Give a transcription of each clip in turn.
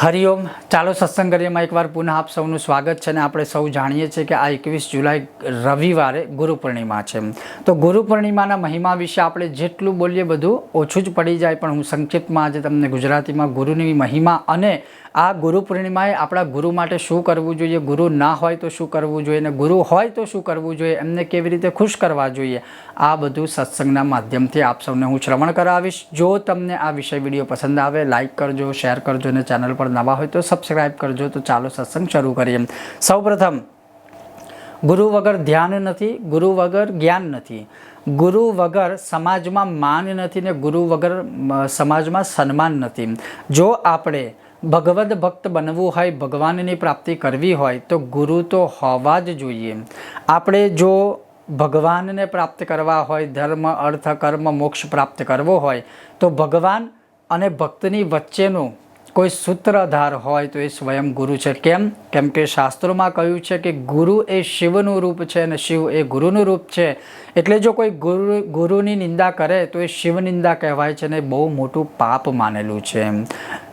હરિઓમ ચાલો સત્સંગ કરીએમાં એકવાર પુનઃ આપ સૌનું સ્વાગત છે અને આપણે સૌ જાણીએ છીએ કે આ એકવીસ જુલાઈ રવિવારે ગુરુ પૂર્ણિમા છે. તો ગુરુ પૂર્ણિમાના મહિમા વિશે આપણે જેટલું બોલીએ બધું ઓછું જ પડી જાય, પણ હું સંક્ષિપ્તમાં આજે તમને ગુજરાતીમાં ગુરુની મહિમા અને આ ગુરુ પૂર્ણિમાએ આપણા ગુરુ માટે શું કરવું જોઈએ, ગુરુ ના હોય તો શું કરવું જોઈએ અને ગુરુ હોય તો શું કરવું જોઈએ, એમને કેવી રીતે ખુશ કરવા જોઈએ, આ બધું સત્સંગના માધ્યમથી આપ સૌને હું શ્રવણ કરાવીશ. જો તમને આ વિષય વીડિયો પસંદ આવે લાઇક કરજો, શેર કરજો અને ચેનલ પર નવા હોય તો સબસ્ક્રાઈબ કરજો. તો ચાલો સત્સંગ શરૂ કરીએ. સૌપ્રથમ, ગુરુ વગર ધ્યાન નથી, ગુરુ વગર જ્ઞાન નથી. ગુરુ વગર સમાજમાં માન નથી ને ગુરુ વગર સમાજમાં સન્માન નથી. જો આપણે ભગવદ ભક્ત બનવું હોય, ભગવાનની પ્રાપ્તિ કરવી હોય, તો ગુરુ તો હોવા જ જોઈએ. આપણે જો ભગવાનને પ્રાપ્ત કરવા હોય, ધર્મ, અર્થ, કર્મ, મોક્ષ પ્રાપ્ત કરવો હોય, તો ભગવાન અને ભક્તની વચ્ચેનું કોઈ સૂત્રધાર હોય તો એ સ્વયં ગુરુ છે. કેમ? કેમ કે શાસ્ત્રોમાં કહ્યું છે કે ગુરુ એ શિવનું રૂપ છે અને શિવ એ ગુરુનું રૂપ છે. એટલે જો કોઈ ગુરુ, ગુરુની નિંદા કરે તો એ શિવ નિંદા કહેવાય છે અને બહુ મોટું પાપ માનેલું છે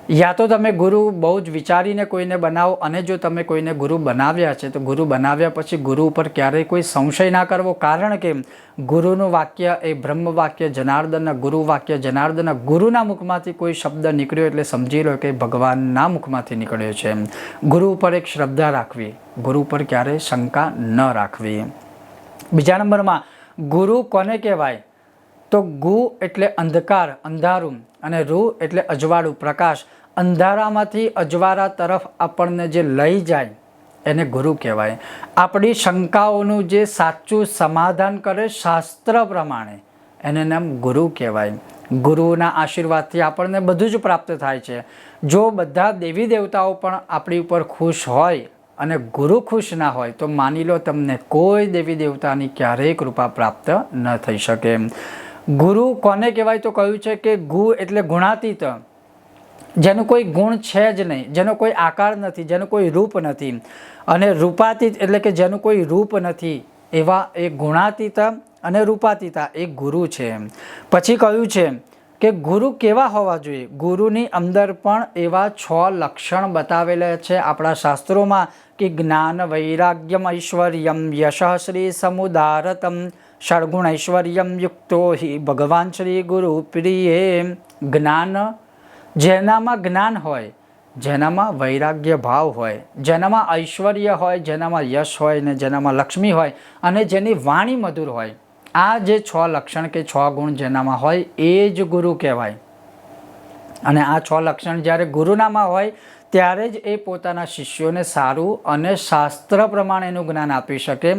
યા તો તમે ગુરુ બહુ જ વિચારીને કોઈને બનાવો અને જો તમે કોઈને ગુરુ બનાવ્યા છે, તો ગુરુ બનાવ્યા પછી ગુરુ ઉપર ક્યારેય કોઈ સંશય ના કરવો. કારણ કે ગુરુનું વાક્ય એ બ્રહ્મ વાક્ય, જનાર્દનના ગુરુ વાક્ય, જનાર્દનના ગુરુના મુખમાંથી કોઈ શબ્દ નીકળ્યો એટલે સમજી લો કે ભગવાનના મુખમાંથી નીકળ્યો છે ગુરુ ઉપર એક શ્રદ્ધા રાખવી. ગુરુ ઉપર ક્યારેય શંકા ન રાખવી. બીજા નંબરમાં ગુરુ કોને કહેવાય? તો ગુ એટલે અંધકાર, અંધારું અને રૂ એટલે અજવાળું, પ્રકાશ. અંધારામાંથી અજવાળા તરફ આપણને જે લઈ જાય એને ગુરુ કહેવાય. આપણી શંકાઓનું જે સાચું સમાધાન કરે શાસ્ત્ર પ્રમાણે એને નામ ગુરુ કહેવાય. ગુરુના આશીર્વાદથી આપણને બધું જ પ્રાપ્ત થાય છે. જો બધા દેવી દેવતાઓ પણ આપણી ઉપર ખુશ હોય અને ગુરુ ખુશ ના હોય, તો માની લો તમને કોઈ દેવી દેવતાની ક્યારેય કૃપા પ્રાપ્ત ન થઈ શકે. ગુરુ કોને કહેવાય તો કહ્યું છે કે ગુ એટલે ગુણાતીત. જેનું કોઈ ગુણ છે જ નહીં, જેનો કોઈ આકાર નથી, જેનું કોઈ રૂપ નથી. અને રૂપાતીત એટલે કે જેનું કોઈ રૂપ નથી, એવા એ ગુણાતીત અને રૂપાતીતા એ ગુરુ છે. પછી કહ્યું છે કે ગુરુ કેવા હોવા જોઈએ? ગુરુની અંદર પણ એવા છ લક્ષણ બતાવેલા છે આપણા શાસ્ત્રોમાં કે જ્ઞાન વૈરાગ્યમ ઐશ્વર્યમ યશ શ્રી સમુદારતમ. ષડગુણ ઐશ્વર્યમ યુક્તો હિ ભગવાન શ્રી ગુરુ પ્રિયે જ્ઞાન જેનામાં જ્ઞાન હોય જેનામાં વૈરાગ્ય ભાવ હોય જેનામાં ઐશ્વર્ય હોય જેનામાં યશ હોય ને જેનામાં લક્ષ્મી હોય અને જેની વાણી મધુર હોય આ જે છ લક્ષણ કે છ ગુણ જેનામાં હોય એ જ ગુરુ કહેવાય અને આ છ લક્ષણ જ્યારે ગુરુનામાં હોય ત્યારે જ એ પોતાના શિષ્યોને સારું અને શાસ્ત્ર પ્રમાણે એનું જ્ઞાન આપી શકે.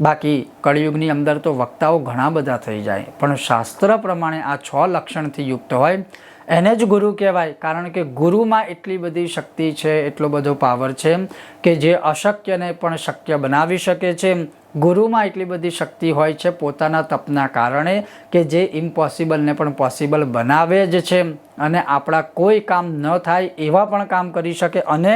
બાકી કળિયુગની અંદર તો વક્તાઓ ઘણા બધા થઈ જાય, પણ શાસ્ત્ર પ્રમાણે આ છ લક્ષણથી યુક્ત હોય. એને જ ગુરુ કહેવાય. કારણ કે ગુરુમાં એટલી બધી શક્તિ છે, એટલો બધો પાવર છે, કે જે અશક્યને પણ શક્ય બનાવી શકે છે. ગુરુમાં એટલી બધી શક્તિ હોય છે પોતાના તપના કારણે કે જે ઇમ્પોસિબલને પણ પોસિબલ બનાવે જ છે. અને આપણા કોઈ કામ ન થાય એવા પણ કામ કરી શકે અને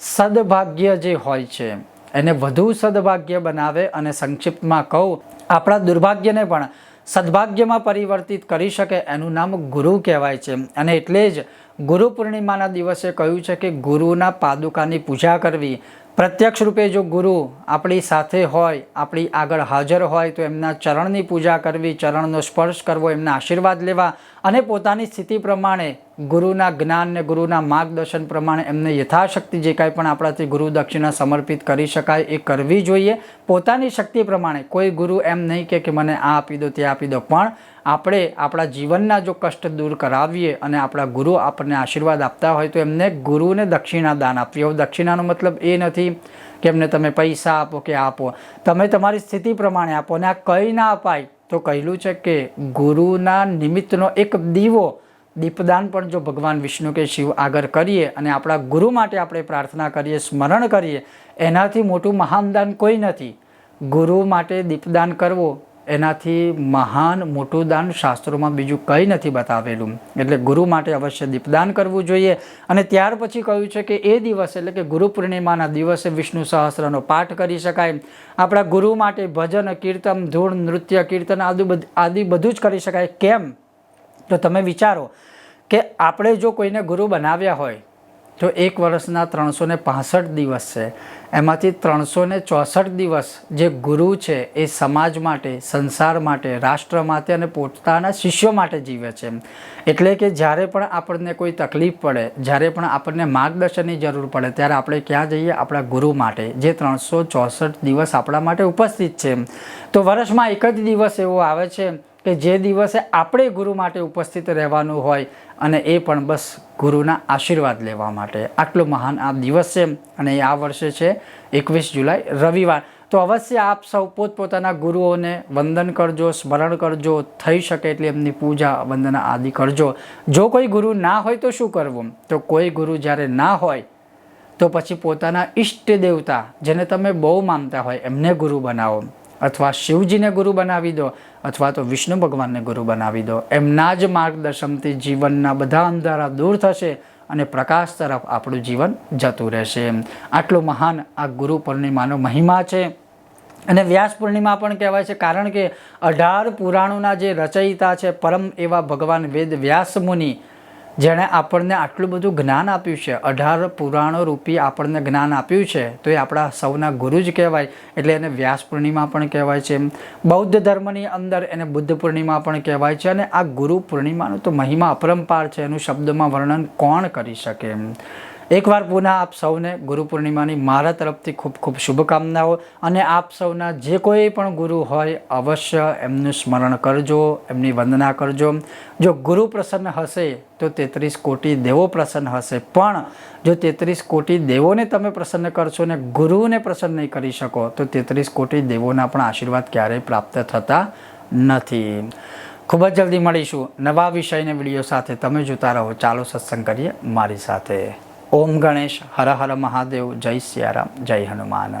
સદભાગ્ય જે હોય છે, એને વધુ સદભાગ્ય બનાવે. અને સંક્ષિપ્તમાં કહું, આપણા દુર્ભાગ્યને પણ સદભાગ્યમાં પરિવર્તિત કરી શકે એનું નામ ગુરુ કહેવાય છે. અને એટલે જ ગુરુ પૂર્ણિમાના દિવસે કહ્યું છે કે ગુરુના પાદુકાની પૂજા કરવી. પ્રત્યક્ષ રૂપે જો ગુરુ આપણી સાથે હોય, આપણી આગળ હાજર હોય, તો એમના ચરણની પૂજા કરવી, ચરણનો સ્પર્શ કરવો, એમના આશીર્વાદ લેવા અને પોતાની સ્થિતિ પ્રમાણે ગુરુના જ્ઞાન ને ગુરુના માર્ગદર્શન પ્રમાણે એમને યથાશક્તિ જે કાંઈ પણ આપણાથી ગુરુ દક્ષિણા સમર્પિત કરી શકાય એ કરવી જોઈએ. પોતાની શક્તિ પ્રમાણે કોઈ ગુરુ એમ નહીં કે મને આ આપી દો, તે આપી દો. પણ આપણે આપણા જીવનના જો કષ્ટ દૂર કરાવીએ અને આપણા ગુરુ આપણને આશીર્વાદ આપતા હોય તો એમને ગુરુને દક્ષિણા દાન આપવી. હવે દક્ષિણાનો મતલબ એ નથી કે એમને તમે પૈસા આપો કે આપો. તમે તમારી સ્થિતિ પ્રમાણે આપો અને આ કંઈ ના અપાય તો કહેલું છે કે ગુરુના નિમિત્તનો એક દીવો, દીપદાન પણ જો ભગવાન વિષ્ણુ કે શિવ આગળ કરીએ અને આપણા ગુરુ માટે આપણે પ્રાર્થના કરીએ, સ્મરણ કરીએ, એનાથી મોટું મહાનદાન કોઈ નથી. ગુરુ માટે દીપદાન કરવો એનાથી મહાન મોટું દાન શાસ્ત્રોમાં બીજું કંઈ નથી બતાવેલું. એટલે ગુરુ માટે અવશ્ય દીપદાન કરવું જોઈએ. અને ત્યાર પછી કહ્યું છે કે એ દિવસ એટલે કે ગુરુ પૂર્ણિમાના દિવસે વિષ્ણુ સહસ્રનો પાઠ કરી શકાય. આપણા ગુરુ માટે ભજન, કીર્તન, ધૂળ, નૃત્ય, કીર્તન આદિ આદિ બધું જ કરી શકાય. કેમ? તો તમે વિચારો કે આપણે જો કોઈને ગુરુ બનાવ્યા હોય તો એક વર્ષના ત્રણસો ને દિવસ છે. એમાંથી ત્રણસો ને ચોસઠ દિવસ જે ગુરુ છે એ સમાજ માટે, સંસાર માટે, રાષ્ટ્ર માટે અને પોતાના શિષ્યો માટે જીવે છે. એટલે કે જ્યારે પણ આપણને કોઈ તકલીફ પડે, જ્યારે પણ આપણને માર્ગદર્શનની જરૂર પડે, ત્યારે આપણે ક્યાં જઈએ? આપણા ગુરુ માટે, જે ત્રણસો ચોસઠ દિવસ આપણા માટે ઉપસ્થિત છે. તો વર્ષમાં એક જ દિવસ એવો આવે છે કે જે દિવસે આપણે ગુરુ માટે ઉપસ્થિત રહેવાનું હોય અને એ પણ બસ ગુરુના આશીર્વાદ લેવા માટે. આટલો મહાન આ દિવસ છે અને એ આ વર્ષે છે, એકવીસ જુલાઈ, રવિવાર. તો અવશ્ય આપ સૌ પોતપોતાના ગુરુઓને વંદન કરજો, સ્મરણ કરજો, થઈ શકે એટલી એમની પૂજા, વંદના આદિ કરજો. જો કોઈ ગુરુ ના હોય તો શું કરવું? તો કોઈ ગુરુ જ્યારે ના હોય, તો પછી પોતાના ઈષ્ટ દેવતા જેને તમે બહુ માનતા હોય, એમને ગુરુ બનાવો. અથવા શિવજીને ગુરુ બનાવી દો અથવા તો વિષ્ણુ ભગવાનને ગુરુ બનાવી દો. એમના જ માર્ગદર્શનથી જીવનના બધા અંધારા દૂર થશે અને પ્રકાશ તરફ આપણું જીવન જતું રહેશે. આટલો મહાન આ ગુરુ પૂર્ણિમાનો મહિમા છે. અને વ્યાસ પૂર્ણિમા પણ કહેવાય છે, કારણ કે અઢાર પુરાણોના જે રચયિતા છે, પરમ એવા ભગવાન વેદ વ્યાસ મુનિ જેણે આપણને આટલું બધું જ્ઞાન આપ્યું છે, અઢાર પુરાણો રૂપી આપણને જ્ઞાન આપ્યું છે, તો એ આપણા સૌના ગુરુ જ કહેવાય. એટલે એને વ્યાસ પૂર્ણિમા પણ કહેવાય છે બૌદ્ધ ધર્મની અંદર એને બુદ્ધ પૂર્ણિમા પણ કહેવાય છે અને આ ગુરુ પૂર્ણિમાનો તો મહિમા અપરંપાર છે, એનું શબ્દમાં વર્ણન કોણ કરી શકે, એમ? એકવાર પુનઃ આપ સૌને ગુરુ પૂર્ણિમાની મારા તરફથી ખૂબ ખૂબ શુભકામનાઓ અને આપ સૌના જે કોઈ પણ ગુરુ હોય અવશ્ય એમનું સ્મરણ કરજો, એમની વંદના કરજો. જો ગુરુ પ્રસન્ન હશે તો તેત્રીસ કોટી દેવો પ્રસન્ન હશે. પણ જો તેત્રીસ કોટી દેવોને તમે પ્રસન્ન કરશો ને ગુરુને પ્રસન્ન નહીં કરી શકો, તો તેત્રીસ કોટી દેવોના પણ આશીર્વાદ ક્યારેય પ્રાપ્ત થતા નથી. ખૂબ જ જલ્દી મળીશું નવા વિષયને વીડિયો સાથે. તમે જોતા રહો. ચાલો સત્સંગ કરીએ મારી સાથે. ઓમ ગણેશ હર હર મહાદેવ જય સિયારામ જય હનુમાન